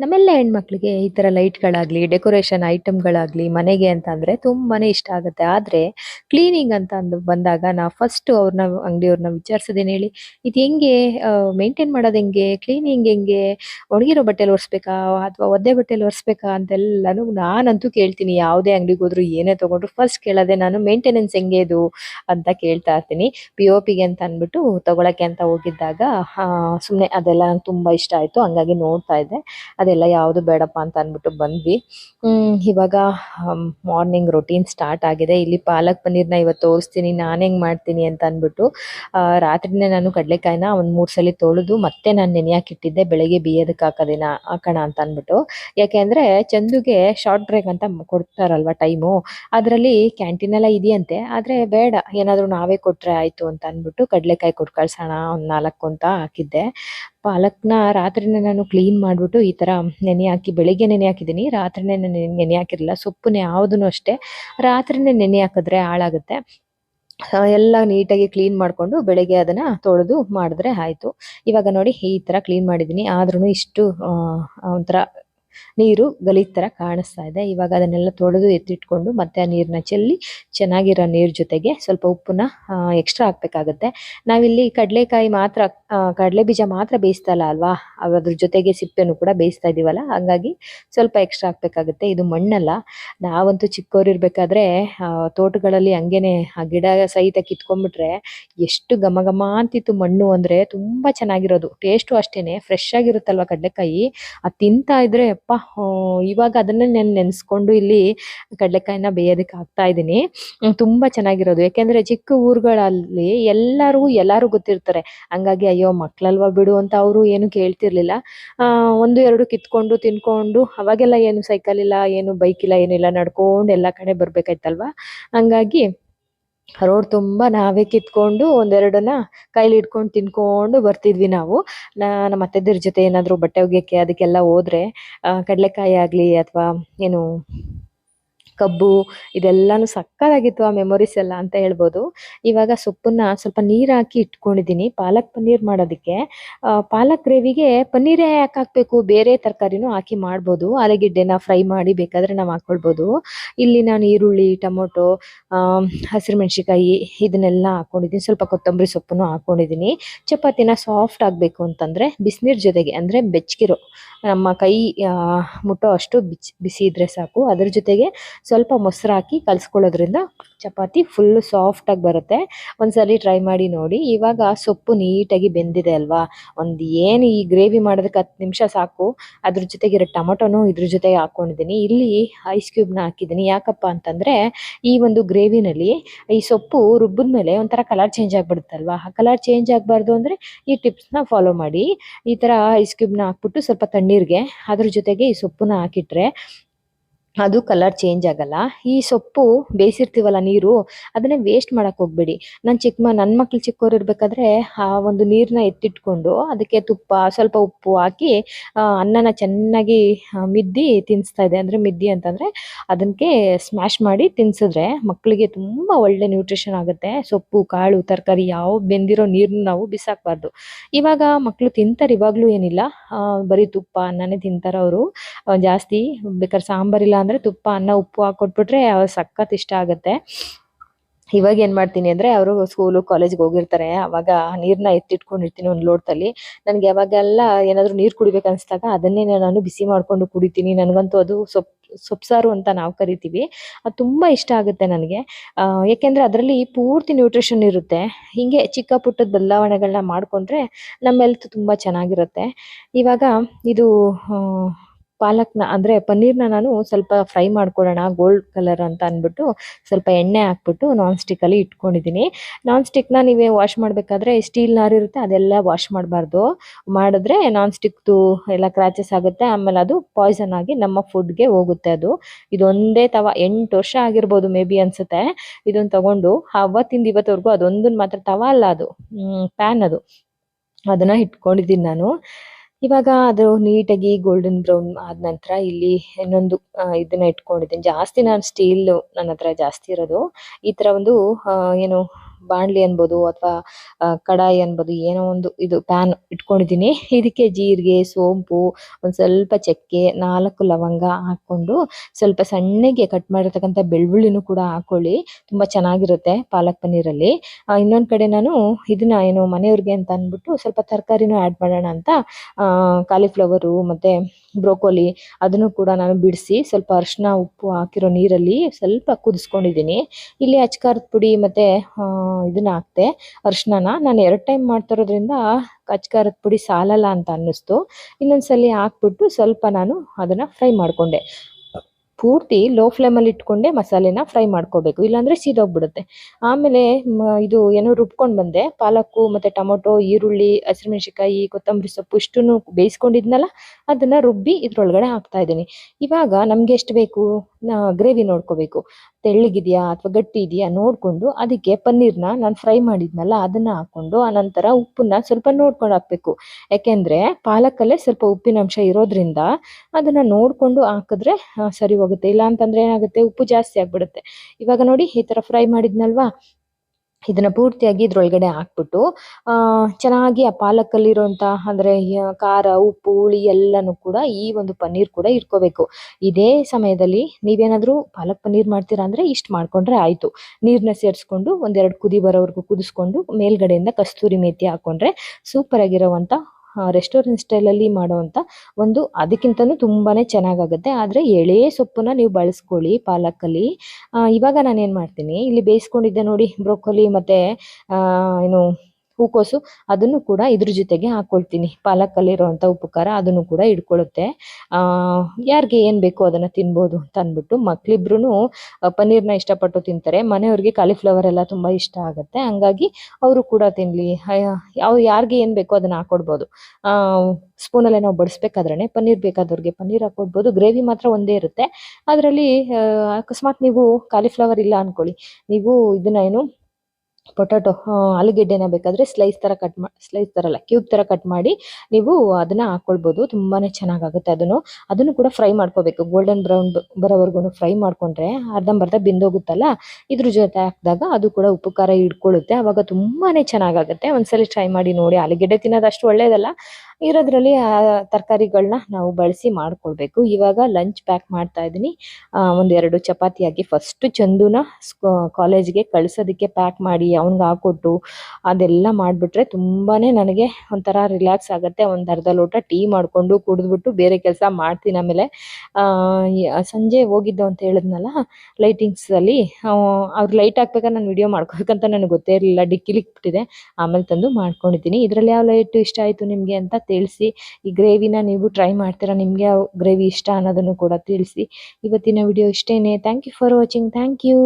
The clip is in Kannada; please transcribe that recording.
ನಮ್ಮೆಲ್ಲ ಹೆಣ್ಮಕ್ಳಿಗೆ ಈ ತರ ಲೈಟ್ಗಳಾಗ್ಲಿ, ಡೆಕೋರೇಷನ್ ಐಟಮ್ಗಳಾಗ್ಲಿ ಮನೆಗೆ ಅಂತ ಅಂದ್ರೆ ತುಂಬಾನೇ ಇಷ್ಟ ಆಗುತ್ತೆ. ಆದ್ರೆ ಕ್ಲೀನಿಂಗ್ ಅಂತ ಅಂದು ಬಂದಾಗ ನಾ ಫಸ್ಟ್ ಅವ್ರನ್ನ ಅಂಗಡಿಯವ್ರನ್ನ ವಿಚಾರಿಸೋದೇನು ಹೇಳಿ, ಇದು ಹೆಂಗೆ? ಮೇಂಟೈನ್ ಮಾಡೋದು ಹೆಂಗೆ? ಕ್ಲೀನಿಂಗ್ ಹೆಂಗೆ? ಒಣಗಿರೋ ಬಟ್ಟೆಲಿ ಒರೆಸ್ಬೇಕಾ? ಅಥವಾ ಒದ್ದೆ ಬಟ್ಟೆಲಿ ಒರೆಸ್ಬೇಕಾ? ಅಂತೆಲ್ಲಾನು ನಾನಂತೂ ಕೇಳ್ತೀನಿ. ಯಾವುದೇ ಅಂಗಡಿಗೆ ಹೋದ್ರು ಏನೇ ತಗೊಂಡ್ರು ಫಸ್ಟ್ ಕೇಳೋದೆ ನಾನು ಮೇಂಟೆನೆನ್ಸ್ ಹೆಂಗೆ ಇದು ಅಂತ ಕೇಳ್ತಾ ಇರ್ತೀನಿ. ಪಿ ಒ ಪಿಗೆ ಅಂತ ಅಂದ್ಬಿಟ್ಟು ತಗೊಳಕ್ಕೆ ಅಂತ ಹೋಗಿದ್ದಾಗ ಸುಮ್ಮನೆ ಅದೆಲ್ಲ ನಂಗೆ ತುಂಬಾ ಇಷ್ಟ ಆಯ್ತು. ಹಂಗಾಗಿ ನೋಡ್ತಾ ಇದ್ದೆ. ಅದೆಲ್ಲ ಯಾವುದು ಬೇಡಪ್ಪ ಅಂತ ಅಂದ್ಬಿಟ್ಟು ಬಂದ್ವಿ. ಇವಾಗ ಮಾರ್ನಿಂಗ್ ರೊಟೀನ್ ಸ್ಟಾರ್ಟ್ ಆಗಿದೆ. ಇಲ್ಲಿ ಪಾಲಕ್ ಪನ್ನೀರ್ನ ಇವತ್ತು ತೋರಿಸ್ತೀನಿ, ನಾನು ಹೆಂಗ್ ಮಾಡ್ತೀನಿ ಅಂತ ಅಂದ್ಬಿಟ್ಟು ರಾತ್ರಿನೇ ನಾನು ಕಡಲೆಕಾಯಿನ ಒಂದ್ ಮೂರ್ ಸಲ ತೊಳೆದು ಮತ್ತೆ ನಾನು ನೆನೆಯಾಕಿಟ್ಟಿದ್ದೆ ಇಟ್ಟಿದ್ದೆ, ಬೆಳಗ್ಗೆ ಬಿಯ್ಯೋದಕ್ಕೆ ಹಾಕೋದಿನ, ಹಾಕೋಣ ಅಂತ ಅಂದ್ಬಿಟ್ಟು. ಯಾಕೆಂದ್ರೆ ಚಂದುಗೆ ಶಾರ್ಟ್ ಬ್ರೇಕ್ ಅಂತ ಕೊಡ್ತಾರಲ್ವ ಟೈಮು ಅದರಲ್ಲಿ ಕ್ಯಾಂಟೀನ್ ಎಲ್ಲ ಇದೆಯಂತೆ, ಆದ್ರೆ ಬೇಡ, ಏನಾದರೂ ನಾವೇ ಕೊಟ್ರೆ ಆಯ್ತು ಅಂತ ಅಂದ್ಬಿಟ್ಟು ಕಡಲೆಕಾಯಿ ಕೊಟ್ಟು ಕಳ್ಸೋಣ ಒಂದ್ ನಾಲ್ಕು ಅಂತ ಹಾಕಿದ್ದೆ. ಪಾಲಕ್ನ ರಾತ್ರಿನೇ ನಾನು ಕ್ಲೀನ್ ಮಾಡ್ಬಿಟ್ಟು ಈ ತರ ನೆನೆ ಹಾಕಿ, ಬೆಳಿಗ್ಗೆ ನೆನೆ ಹಾಕಿದ್ದೀನಿ. ರಾತ್ರಿನೇ ನೆನೆ ನೆನೆ ಹಾಕಿರಲಿಲ್ಲ. ಸೊಪ್ಪನ್ನ ಯಾವುದೂ ಅಷ್ಟೇ. ರಾತ್ರಿನೇ ನೆನೆ ಹಾಕಿದ್ರೆ ಹಾಳಾಗುತ್ತೆ. ಎಲ್ಲ ನೀಟಾಗಿ ಕ್ಲೀನ್ ಮಾಡ್ಕೊಂಡು ಬೆಳಿಗ್ಗೆ ಅದನ್ನ ತೊಳೆದು ಮಾಡಿದ್ರೆ ಆಯ್ತು. ಇವಾಗ ನೋಡಿ ಈ ತರ ಕ್ಲೀನ್ ಮಾಡಿದ್ದೀನಿ. ಆದ್ರೂ ಇಷ್ಟು ಒಂಥರ ನೀರು ಗಲೀಜ್ ತರ ಕಾಣಿಸ್ತಾ ಇದೆ. ಇವಾಗ ಅದನ್ನೆಲ್ಲ ತೊಳೆದು ಎತ್ತಿಟ್ಕೊಂಡು ಮತ್ತೆ ಆ ನೀರನ್ನ ಚೆಲ್ಲಿ ಚೆನ್ನಾಗಿರೋ ನೀರ್ ಜೊತೆಗೆ ಸ್ವಲ್ಪ ಉಪ್ಪನ್ನ ಎಕ್ಸ್ಟ್ರಾ ಹಾಕ್ಬೇಕಾಗತ್ತೆ. ನಾವಿಲ್ಲಿ ಕಡಲೆಕಾಯಿ ಮಾತ್ರ ಕಡಲೆ ಬೀಜ ಮಾತ್ರ ಬೇಯಿಸ್ತಲ್ಲ ಅಲ್ವಾ? ಅದ್ರ ಜೊತೆಗೆ ಸಿಪ್ಪೆನು ಕೂಡ ಬೇಯಿಸ್ತಾ ಇದೀವಲ್ಲ? ಹಂಗಾಗಿ ಸ್ವಲ್ಪ ಎಕ್ಸ್ಟ್ರಾ ಹಾಕ್ಬೇಕಾಗತ್ತೆ. ಇದು ಮಣ್ಣಲ್ಲ. ನಾವಂತೂ ಚಿಕ್ಕವರಿರ್ಬೇಕಾದ್ರೆ ತೋಟಗಳಲ್ಲಿ ಹಂಗೇನೆ ಆ ಗಿಡ ಸಹಿತ ಕಿತ್ಕೊಂಡ್ಬಿಟ್ರೆ ಎಷ್ಟು ಘಮ ಘಮ ಅಂತಿತ್ತು ಮಣ್ಣು ಅಂದ್ರೆ ತುಂಬಾ ಚೆನ್ನಾಗಿರೋದು. ಟೇಸ್ಟು ಅಷ್ಟೇನೆ. ಫ್ರೆಶ್ ಆಗಿರುತ್ತಲ್ವಾ ಕಡಲೆಕಾಯಿ? ಅದು ತಿಂತಾ ಇದ್ರೆ ಅಪ್ಪ ಆ, ಇವಾಗ ಅದನ್ನ ನೆನ್ ನೆನ್ಸ್ಕೊಂಡು ಇಲ್ಲಿ ಕಡಲೆಕಾಯಿನ ಬೇಯೋದಕ್ಕೆ ಹಾಕ್ತಾ ಇದ್ದೀನಿ ತುಂಬಾ ಚೆನ್ನಾಗಿರೋದು. ಯಾಕೆಂದ್ರೆ ಚಿಕ್ಕ ಊರುಗಳಲ್ಲಿ ಎಲ್ಲರೂ ಎಲ್ಲಾರು ಗೊತ್ತಿರ್ತಾರೆ. ಹಂಗಾಗಿ ಅಯ್ಯೋ ಮಕ್ಳಲ್ವಾ ಬಿಡು ಅಂತ ಅವರು ಏನು ಕೇಳ್ತಿರ್ಲಿಲ್ಲ. ಒಂದು ಎರಡು ಕಿತ್ಕೊಂಡು ತಿನ್ಕೊಂಡು ಅವಾಗೆಲ್ಲ ಏನು ಸೈಕಲ್ ಇಲ್ಲ ಏನು ಬೈಕ್ ಇಲ್ಲ ಏನಿಲ್ಲ ನಡ್ಕೊಂಡು ಎಲ್ಲಾ ಕಡೆ ಬರ್ಬೇಕಾಯ್ತಲ್ವಾ? ಹಂಗಾಗಿ ರೋಡ್ ತುಂಬಾ ನಾವೇ ಕಿತ್ಕೊಂಡು ಒಂದೆರಡನ್ನ ಕೈಲಿ ಇಟ್ಕೊಂಡು ತಿನ್ಕೊಂಡು ಬರ್ತಿದ್ವಿ ನಾವು. ನಮ್ಮ ಅತ್ತೆದಿರ ಜೊತೆ ಏನಾದ್ರು ಬಟ್ಟೆ ಒಗ್ಯಕ್ಕೆ ಅದಕ್ಕೆಲ್ಲ ಹೋದ್ರೆ ಕಡ್ಲೆಕಾಯಿ ಆಗ್ಲಿ ಅಥವಾ ಏನು ಕಬ್ಬು, ಇದೆಲ್ಲಾನು ಸಕ್ಕತ್ತಾಗಿತ್ತು ಆ ಮೆಮೊರೀಸ್ ಎಲ್ಲ ಅಂತ ಹೇಳ್ಬೋದು. ಇವಾಗ ಸೊಪ್ಪನ್ನ ಸ್ವಲ್ಪ ನೀರ್ ಹಾಕಿ ಇಟ್ಕೊಂಡಿದೀನಿ, ಪಾಲಕ್ ಪನ್ನೀರ್ ಮಾಡೋದಕ್ಕೆ. ಪಾಲಕ್ ಗ್ರೇವಿಗೆ ಪನ್ನೀರೇ ಯಾಕೆ ಹಾಕ್ಬೇಕು? ಬೇರೆ ತರಕಾರಿನೂ ಹಾಕಿ ಮಾಡ್ಬೋದು. ಆಲೂಗೆಡ್ಡೆನ ಫ್ರೈ ಮಾಡಿ ಬೇಕಾದ್ರೆ ನಾವು ಹಾಕೊಳ್ಬೋದು. ಇಲ್ಲಿ ನಾನು ಈರುಳ್ಳಿ, ಟೊಮೊಟೊ ಹಸಿರು ಮೆಣಸಿಕಾಯಿ ಇದನ್ನೆಲ್ಲ ಹಾಕೊಂಡಿದ್ದೀನಿ ಸ್ವಲ್ಪ ಕೊತ್ತಂಬರಿ ಸೊಪ್ಪನ್ನು ಹಾಕೊಂಡಿದ್ದೀನಿ ಚಪಾತಿನ ಸಾಫ್ಟ್ ಆಗಬೇಕು ಅಂತಂದ್ರೆ ಬಿಸಿನೀರ್ ಜೊತೆಗೆ, ಅಂದ್ರೆ ಬೆಚ್ಚಗಿರೋ ನಮ್ಮ ಕೈ ಮುಟ್ಟೋ ಅಷ್ಟು ಬಿಚ್, ಬಿಸಿ ಇದ್ರೆ ಸಾಕು. ಅದ್ರ ಜೊತೆಗೆ ಸ್ವಲ್ಪ ಮೊಸರು ಹಾಕಿ ಕಲ್ಸ್ಕೊಳ್ಳೋದ್ರಿಂದ ಚಪಾತಿ ಫುಲ್ ಸಾಫ್ಟಾಗಿ ಬರುತ್ತೆ. ಒಂದ್ಸಲಿ ಟ್ರೈ ಮಾಡಿ ನೋಡಿ. ಇವಾಗ ಸೊಪ್ಪು ನೀಟಾಗಿ ಬೆಂದಿದೆ ಅಲ್ವಾ? ಒಂದು ಏನು ಈ ಗ್ರೇವಿ ಮಾಡೋದಕ್ಕೆ ಹತ್ತು ನಿಮಿಷ ಸಾಕು. ಅದ್ರ ಜೊತೆಗೆ ಇರೋ ಟೊಮೊಟೊನೂ ಇದ್ರ ಜೊತೆಗೆ ಹಾಕೊಂಡಿದ್ದೀನಿ. ಇಲ್ಲಿ ಐಸ್ ಕ್ಯೂಬ್ನ ಹಾಕಿದ್ದೀನಿ. ಯಾಕಪ್ಪ ಅಂತಂದರೆ ಈ ಒಂದು ಗ್ರೇವಿನಲ್ಲಿ ಈ ಸೊಪ್ಪು ರುಬ್ಬಿದ ಮೇಲೆ ಒಂಥರ ಕಲರ್ ಚೇಂಜ್ ಆಗಿಬಿಡುತ್ತಲ್ವಾ ಆ ಕಲರ್ ಚೇಂಜ್ ಆಗಬಾರ್ದು ಅಂದರೆ ಈ ಟಿಪ್ಸ್ನ ಫಾಲೋ ಮಾಡಿ. ಈ ಥರ ಐಸ್ ಕ್ಯೂಬ್ನ ಹಾಕ್ಬಿಟ್ಟು ಸ್ವಲ್ಪ ತಣ್ಣೀರಿಗೆ ಅದ್ರ ಜೊತೆಗೆ ಈ ಸೊಪ್ಪನ್ನ ಹಾಕಿಟ್ರೆ ಅದು ಕಲರ್ ಚೇಂಜ್ ಆಗಲ್ಲ. ಈ ಸೊಪ್ಪು ಬೇಯಿಸಿರ್ತೀವಲ್ಲ ನೀರು, ಅದನ್ನೇ ವೇಸ್ಟ್ ಮಾಡಕ್ ಹೋಗ್ಬೇಡಿ. ನಾನು ಚಿಕ್ಕ ಮ ನನ್ನ ಮಕ್ಳು ಚಿಕ್ಕವ್ರು ಇರ್ಬೇಕಾದ್ರೆ ಆ ಒಂದು ನೀರನ್ನ ಎತ್ತಿಟ್ಕೊಂಡು ಅದಕ್ಕೆ ತುಪ್ಪ, ಸ್ವಲ್ಪ ಉಪ್ಪು ಹಾಕಿ ಅನ್ನನ ಚೆನ್ನಾಗಿ ಮಿದ್ದಿ ತಿನ್ನಿಸ್ತಾ ಇದೆ ಅಂದ್ರೆ ಮಿದ್ದಿ ಅಂತಂದ್ರೆ ಅದಕ್ಕೆ ಸ್ಮ್ಯಾಶ್ ಮಾಡಿ ತಿನ್ಸಿದ್ರೆ ಮಕ್ಕಳಿಗೆ ತುಂಬಾ ಒಳ್ಳೆ ನ್ಯೂಟ್ರಿಷನ್ ಆಗುತ್ತೆ. ಸೊಪ್ಪು, ಕಾಳು, ತರಕಾರಿ ಯಾವ ಬೆಂದಿರೋ ನೀರನ್ನ ನಾವು ಬಿಸಾಕಬಾರ್ದು. ಇವಾಗ ಮಕ್ಕಳು ತಿಂತಾರೆ, ಇವಾಗಲೂ ಏನಿಲ್ಲ. ಬರೀ ತುಪ್ಪ, ಅನ್ನನೇ ತಿಂತಾರ ಅವರು. ಜಾಸ್ತಿ, ಬೇಕಾದ್ರೆ ಸಾಂಬಾರಿಲ್ಲ ಅಂದ್ರೆ ತುಪ್ಪ, ಅನ್ನ, ಉಪ್ಪು ಹಾಕೊಟ್ಬಿಟ್ರೆ ಅವ್ರ ಸಖತ್ ಇಷ್ಟ ಆಗುತ್ತೆ. ಇವಾಗ ಏನ್ ಮಾಡ್ತೀನಿ ಅಂದ್ರೆ ಅವರು ಸ್ಕೂಲು ಕಾಲೇಜ್ಗೆ ಹೋಗಿರ್ತಾರೆ. ಅವಾಗ ನೀರ್ನ ಎತ್ತಿಟ್ಕೊಂಡಿರ್ತೀನಿ ಒಂದು ಲೋಟದಲ್ಲಿ ನನ್ಗೆ ಯಾವಾಗೆಲ್ಲ ಏನಾದ್ರು ನೀರು ಕುಡಿಬೇಕು ಅನ್ಸ್ದಾಗ ಅದನ್ನೇ ನಾನು ಬಿಸಿ ಮಾಡ್ಕೊಂಡು ಕುಡಿತೀನಿ. ನನಗಂತೂ ಅದು ಸೊಪ್, ಸೊಪ್ಸಾರು ಅಂತ ನಾವು ಕರಿತೀವಿ. ಅದು ತುಂಬಾ ಇಷ್ಟ ಆಗುತ್ತೆ ನನಗೆ. ಯಾಕೆಂದ್ರೆ ಅದರಲ್ಲಿ ಪೂರ್ತಿ ನ್ಯೂಟ್ರಿಷನ್ ಇರುತ್ತೆ. ಹಿಂಗೆ ಚಿಕ್ಕ ಪುಟ್ಟದ ಬದಲಾವಣೆಗಳನ್ನ ಮಾಡ್ಕೊಂಡ್ರೆ ನಮ್ಮ ಹೆಲ್ತ್ ತುಂಬಾ ಚೆನ್ನಾಗಿರುತ್ತೆ. ಇವಾಗ ಇದು ಪಾಲಕ್ನ, ಅಂದ್ರೆ ಪನ್ನೀರ್ನ ನಾನು ಸ್ವಲ್ಪ ಫ್ರೈ ಮಾಡ್ಕೊಳ್ಳೋಣ, ಗೋಲ್ಡ್ ಕಲರ್ ಅಂತ ಅಂದ್ಬಿಟ್ಟು ಸ್ವಲ್ಪ ಎಣ್ಣೆ ಹಾಕ್ಬಿಟ್ಟು ನಾನ್ ಸ್ಟಿಕ್ ಅಲ್ಲಿ ಇಟ್ಕೊಂಡಿದ್ದೀನಿ. ನಾನ್ ಸ್ಟಿಕ್ನ ನೀವೇ ವಾಶ್ ಮಾಡ್ಬೇಕಾದ್ರೆ ಸ್ಟೀಲ್ ನಾರು ಇರುತ್ತೆ, ಅದೆಲ್ಲ ವಾಶ್ ಮಾಡಬಾರ್ದು. ಮಾಡಿದ್ರೆ ನಾನ್ ಸ್ಟಿಕ್ದು ಎಲ್ಲ ಕ್ರಾಚಸ್ ಆಗುತ್ತೆ, ಆಮೇಲೆ ಅದು ಪಾಯ್ಸನ್ ಆಗಿ ನಮ್ಮ ಫುಡ್ಗೆ ಹೋಗುತ್ತೆ ಅದು. ಇದೊಂದೇ ತವ, ಎಂಟು ವರ್ಷ ಆಗಿರ್ಬೋದು ಮೇ ಬಿ ಅನ್ಸುತ್ತೆ. ಇದನ್ನ ತಗೊಂಡು, ಅವತ್ತಿಂದ ಇವತ್ತವರೆಗೂ ಅದೊಂದ್ ಮಾತ್ರ ತವ ಅಲ್ಲ ಅದು ಪ್ಯಾನ್ ಅದು. ಅದನ್ನ ಇಟ್ಕೊಂಡಿದ್ದೀನಿ ನಾನು. ಇವಾಗ ಅದು ನೀಟಾಗಿ ಗೋಲ್ಡನ್ ಬ್ರೌನ್ ಆದ ನಂತರ ಇಲ್ಲಿ ಇನ್ನೊಂದು ಇದನ್ನ ಇಟ್ಕೊಂಡಿದ್ದೀನಿ. ಜಾಸ್ತಿ ನಾನು ಸ್ಟೀಲ್ ನನ್ನ ಹತ್ರ ಜಾಸ್ತಿ ಇರೋದು. ಈ ತರ ಒಂದು ಏನು ಬಾಣಲಿ ಅನ್ಬೋದು ಅಥವಾ ಕಡಾಯಿ ಅನ್ಬೋದು, ಏನೋ ಒಂದು ಇದು ಪ್ಯಾನ್ ಇಟ್ಕೊಂಡಿದ್ದೀನಿ. ಇದಕ್ಕೆ ಜೀರಿಗೆ, ಸೋಂಪು, ಒಂದ್ ಸ್ವಲ್ಪ ಚಕ್ಕೆ, ನಾಲ್ಕು ಲವಂಗ ಹಾಕೊಂಡು ಸ್ವಲ್ಪ ಸಣ್ಣಗೆ ಕಟ್ ಮಾಡಿರ್ತಕ್ಕಂಥ ಬೆಳ್ಳುಳ್ಳಿನೂ ಕೂಡ ಹಾಕೊಳ್ಳಿ. ತುಂಬಾ ಚೆನ್ನಾಗಿರುತ್ತೆ ಪಾಲಕ್ ಪನ್ನೀರಲ್ಲಿ. ಇನ್ನೊಂದ್ ಕಡೆ ನಾನು ಇದನ್ನ ಏನು ಮನೆಯವ್ರಿಗೆ ಅಂತ ಅಂದ್ಬಿಟ್ಟು ಸ್ವಲ್ಪ ತರಕಾರಿನೂ ಆಡ್ ಮಾಡೋಣ ಅಂತ ಕಾಲಿಫ್ಲವರು ಮತ್ತೆ ಬ್ರೋಕೋಲಿ ಅದನ್ನು ಕೂಡ ನಾನು ಬಿಡಿಸಿ ಸ್ವಲ್ಪ ಅರಿಶಿನ ಉಪ್ಪು ಹಾಕಿರೋ ನೀರಲ್ಲಿ ಸ್ವಲ್ಪ ಕುದಿಸ್ಕೊಂಡಿದ್ದೀನಿ. ಇಲ್ಲಿ ಅಚ್ಕಾರದ ಪುಡಿ ಮತ್ತೆ ಇದನ್ನ ಹಾಕ್ತೆ. ಅರ್ಶನನ ನಾನು ಎರಡು ಟೈಮ್ ಮಾಡ್ತಿರೋದ್ರಿಂದ ಕಚ್ಕಾರದ ಪುಡಿ ಸಾಲಲ್ಲ ಅಂತ ಅನ್ನಿಸ್ತು. ಇನ್ನೊಂದ್ಸಲಿ ಹಾಕ್ಬಿಟ್ಟು ಸ್ವಲ್ಪ ನಾನು ಅದನ್ನ ಫ್ರೈ ಮಾಡ್ಕೊಂಡೆ. ಪೂರ್ತಿ ಲೋ ಫ್ಲೇಮಲ್ಲಿ ಇಟ್ಕೊಂಡೆ ಮಸಾಲೆನ ಫ್ರೈ ಮಾಡ್ಕೋಬೇಕು. ಇಲ್ಲಾಂದ್ರೆ ಸೀದೋಗ್ಬಿಡುತ್ತೆ. ಆಮೇಲೆ ಇದು ಏನೋ ರುಬ್ಕೊಂಡು ಬಂದೆ. ಪಾಲಕ್ಕು ಮತ್ತೆ ಟೊಮೊಟೊ, ಈರುಳ್ಳಿ ಹಸಿರುಮೆಣಸಿಕಾಯಿ ಕೊತ್ತಂಬರಿ ಸೊಪ್ಪು ಇಷ್ಟನ್ನು ಬೇಯಿಸ್ಕೊಂಡಿದ್ನಲ್ಲ, ಅದನ್ನ ರುಬ್ಬಿ ಇದ್ರೊಳಗಡೆ ಹಾಕ್ತಾ ಇದ್ದೀನಿ. ಇವಾಗ ನಮ್ಗೆ ಎಷ್ಟು ಬೇಕು? ಗ್ರೇವಿ ನೋಡ್ಕೋಬೇಕು. ತೆಳ್ಳಗಿದೆಯಾ ಅಥವಾ ಗಟ್ಟಿ ಇದೆಯಾ ನೋಡ್ಕೊಂಡು ಅದಕ್ಕೆ ಪನ್ನೀರ್ನ ನಾನು ಫ್ರೈ ಮಾಡಿದ್ನಲ್ಲ ಅದನ್ನ ಹಾಕೊಂಡು ಆನಂತರ ಉಪ್ಪನ್ನ ಸ್ವಲ್ಪ ನೋಡ್ಕೊಂಡು ಹಾಕ್ಬೇಕು. ಯಾಕೆಂದ್ರೆ ಪಾಲಕಲ್ಲೇ ಸ್ವಲ್ಪ ಉಪ್ಪಿನ ಅಂಶ ಇರೋದ್ರಿಂದ ಅದನ್ನ ನೋಡ್ಕೊಂಡು ಹಾಕಿದ್ರೆ ಸರಿ ಹೋಗುತ್ತೆ. ಇಲ್ಲ ಅಂತಂದ್ರೆ ಏನಾಗುತ್ತೆ? ಉಪ್ಪು ಜಾಸ್ತಿ ಆಗ್ಬಿಡುತ್ತೆ. ಇವಾಗ ನೋಡಿ ಈ ತರ ಫ್ರೈ ಮಾಡಿದ್ನಲ್ವಾ? ಇದನ್ನ ಪೂರ್ತಿಯಾಗಿ ಇದ್ರೊಳಗಡೆ ಹಾಕ್ಬಿಟ್ಟು ಚೆನ್ನಾಗಿ ಆ ಪಾಲಕಲ್ಲಿರುವಂತ, ಅಂದ್ರೆ ಖಾರ, ಉಪ್ಪು, ಹುಳಿ ಎಲ್ಲಾನು ಕೂಡ ಈ ಒಂದು ಪನ್ನೀರ್ ಕೂಡ ಇಟ್ಕೋಬೇಕು. ಇದೇ ಸಮಯದಲ್ಲಿ ನೀವೇನಾದ್ರೂ ಪಾಲಕ್ ಪನ್ನೀರ್ ಮಾಡ್ತೀರಾ ಅಂದ್ರೆ ಇಷ್ಟ ಮಾಡ್ಕೊಂಡ್ರೆ ಆಯ್ತು. ನೀರ್ನ ಸೇರಿಸ್ಕೊಂಡು ಒಂದೆರಡು ಕುದಿ ಬರೋವರೆಗೂ ಕುದಿಸ್ಕೊಂಡು ಮೇಲ್ಗಡೆಯಿಂದ ಕಸ್ತೂರಿ ಮೇಥಿ ಹಾಕೊಂಡ್ರೆ ಸೂಪರ್ ಆಗಿರೋವಂತ ರೆಸ್ಟೋರೆಂಟ್ ಸ್ಟೈಲಲ್ಲಿ ಮಾಡುವಂಥ ಒಂದು ಅದಕ್ಕಿಂತನೂ ತುಂಬಾನೇ ಚೆನ್ನಾಗಾಗುತ್ತೆ. ಆದರೆ ಎಳೆ ಸೊಪ್ಪನ್ನ ನೀವು ಬಳಸ್ಕೊಳ್ಳಿ ಪಾಲಕಲ್ಲಿ ಇವಾಗ ನಾನು ಏನು ಮಾಡ್ತೀನಿ, ಇಲ್ಲಿ ಬೇಯಿಸ್ಕೊಂಡಿದ್ದೆ ನೋಡಿ, ಬ್ರೊಕೊಲಿ ಮತ್ತೆ ಏನು ಹೂಕೋಸು ಅದನ್ನು ಕೂಡ ಇದ್ರ ಜೊತೆಗೆ ಹಾಕೊಳ್ತೀನಿ. ಪಾಲಕಲ್ಲಿರುವಂಥ ಉಪ್ಪು ಖಾರ ಅದನ್ನು ಕೂಡ ಇಟ್ಕೊಳ್ಳುತ್ತೆ ಯಾರಿಗೆ ಏನು ಬೇಕೋ ಅದನ್ನ ತಿನ್ಬೋದು ಅಂತ ಅಂದ್ಬಿಟ್ಟು ಮಕ್ಳಿಬ್ರು ಪನ್ನೀರ್ನ ಇಷ್ಟಪಟ್ಟು ತಿಂತಾರೆ. ಮನೆಯವ್ರಿಗೆ ಕಾಲಿಫ್ಲವರ್ ಎಲ್ಲ ತುಂಬಾ ಇಷ್ಟ ಆಗುತ್ತೆ. ಹಂಗಾಗಿ ಅವರು ಕೂಡ ತಿನ್ಲಿ. ಅವ್ ಯಾರಿಗೆ ಏನು ಬೇಕೋ ಅದನ್ನ ಹಾಕೊಡ್ಬೋದು. ಸ್ಪೂನಲ್ಲೇ ನಾವು ಬಡಿಸ್ಬೇಕಾದ್ರೆ ಪನ್ನೀರ್ ಬೇಕಾದವ್ರಿಗೆ ಪನ್ನೀರ್ ಹಾಕೊಡ್ಬೋದು. ಗ್ರೇವಿ ಮಾತ್ರ ಒಂದೇ ಇರುತ್ತೆ. ಅದರಲ್ಲಿ ಅಕಸ್ಮಾತ್ ನೀವು ಕಾಲಿಫ್ಲವರ್ ಇಲ್ಲ ಅನ್ಕೊಳ್ಳಿ. ನೀವು ಇದನ್ನ ಏನು ಪೊಟ್ಯಾಟೊ ಆಲೂಗೆಡ್ಡೆನ ಬೇಕಾದ್ರೆ ಸ್ಲೈಸ್ ತರ ಕಟ್ ಮಾ ಸ್ಲೈಸ್ ತರ ಅಲ್ಲ ಕ್ಯೂಬ್ ತರ ಕಟ್ ಮಾಡಿ ನೀವು ಅದನ್ನ ಹಾಕೊಳ್ಬೋದು, ತುಂಬಾನೇ ಚೆನ್ನಾಗಾಗುತ್ತೆ ಅದನ್ನು. ಅದನ್ನು ಕೂಡ ಫ್ರೈ ಮಾಡ್ಕೋಬೇಕು. ಗೋಲ್ಡನ್ ಬ್ರೌನ್ ಬರೋವರೆಗೂ ಫ್ರೈ ಮಾಡ್ಕೊಂಡ್ರೆ ಅರ್ಧಂಬರ್ಧ ಬಿಂದೋಗುತ್ತಲ್ಲ, ಇದ್ರ ಜೊತೆ ಹಾಕಿದಾಗ ಅದು ಕೂಡ ಉಪ್ಪು, ಖಾರ ಹಿಡ್ಕೊಳ್ಳುತ್ತೆ ಆವಾಗ ತುಂಬಾನೇ ಚೆನ್ನಾಗಾಗುತ್ತೆ. ಒಂದ್ಸಲಿ ಟ್ರೈ ಮಾಡಿ ನೋಡಿ. ಆಲೂಗೆಡ್ಡೆ ತಿನ್ನೋದು ಅಷ್ಟು ಒಳ್ಳೇದಲ್ಲ. ಇರೋದ್ರಲ್ಲಿ ತರಕಾರಿಗಳನ್ನ ನಾವು ಬಳಸಿ ಮಾಡ್ಕೊಳ್ಬೇಕು. ಇವಾಗ ಲಂಚ್ ಪ್ಯಾಕ್ ಮಾಡ್ತಾ ಇದ್ದೀನಿ. ಒಂದೆರಡು ಚಪಾತಿ ಹಾಕಿ ಫಸ್ಟ್ ಚಂದುನ ಕಾಲೇಜ್ಗೆ ಕಳಿಸೋದಕ್ಕೆ ಪ್ಯಾಕ್ ಮಾಡಿ ಅವ್ನಿಗೆ ಹಾಕೊಟ್ಟು ಅದೆಲ್ಲ ಮಾಡಿಬಿಟ್ರೆ ತುಂಬಾನೇ ನನಗೆ ಒಂಥರ ರಿಲ್ಯಾಕ್ಸ್ ಆಗುತ್ತೆ. ಒಂದು ಅರ್ಧ ಲೋಟ ಟೀ ಮಾಡಿಕೊಂಡು ಕುಡಿದ್ಬಿಟ್ಟು ಬೇರೆ ಕೆಲಸ ಮಾಡ್ತೀನಿ ಆಮೇಲೆ. ಸಂಜೆ ಹೋಗಿದ್ದು ಅಂತ ಹೇಳಿದ್ನಲ್ಲ ಲೈಟಿಂಗ್ಸ್ ಅಲ್ಲಿ ಅವ್ರು ಲೈಟ್ ಹಾಕ್ಬೇಕಾದ್ರೆ ನಾನು ವಿಡಿಯೋ ಮಾಡ್ಕೋಬೇಕಂತ ನನಗೆ ಗೊತ್ತೇ ಇರಲಿಲ್ಲ. ಡಿಕ್ಕಿಲಿಕ್ಬಿಟ್ಟಿದೆ ಆಮೇಲೆ ತಂದು ಮಾಡ್ಕೊಂಡಿದ್ದೀನಿ. ಇದರಲ್ಲಿ ಯಾವ ಲೈಟ್ ಇಷ್ಟ ಆಯಿತು ನಿಮಗೆ ಅಂತ ತಿಳಿಸಿ. ಈ ಗ್ರೇವಿನ ನೀವು ಟ್ರೈ ಮಾಡ್ತೀರಾ ನಿಮಗೆ ಯಾವ ಗ್ರೇವಿ ಇಷ್ಟ ಅನ್ನೋದನ್ನು ಕೂಡ ತಿಳಿಸಿ. ಇವತ್ತಿನ video ಇಷ್ಟೇನೆ. Thank you for watching thank you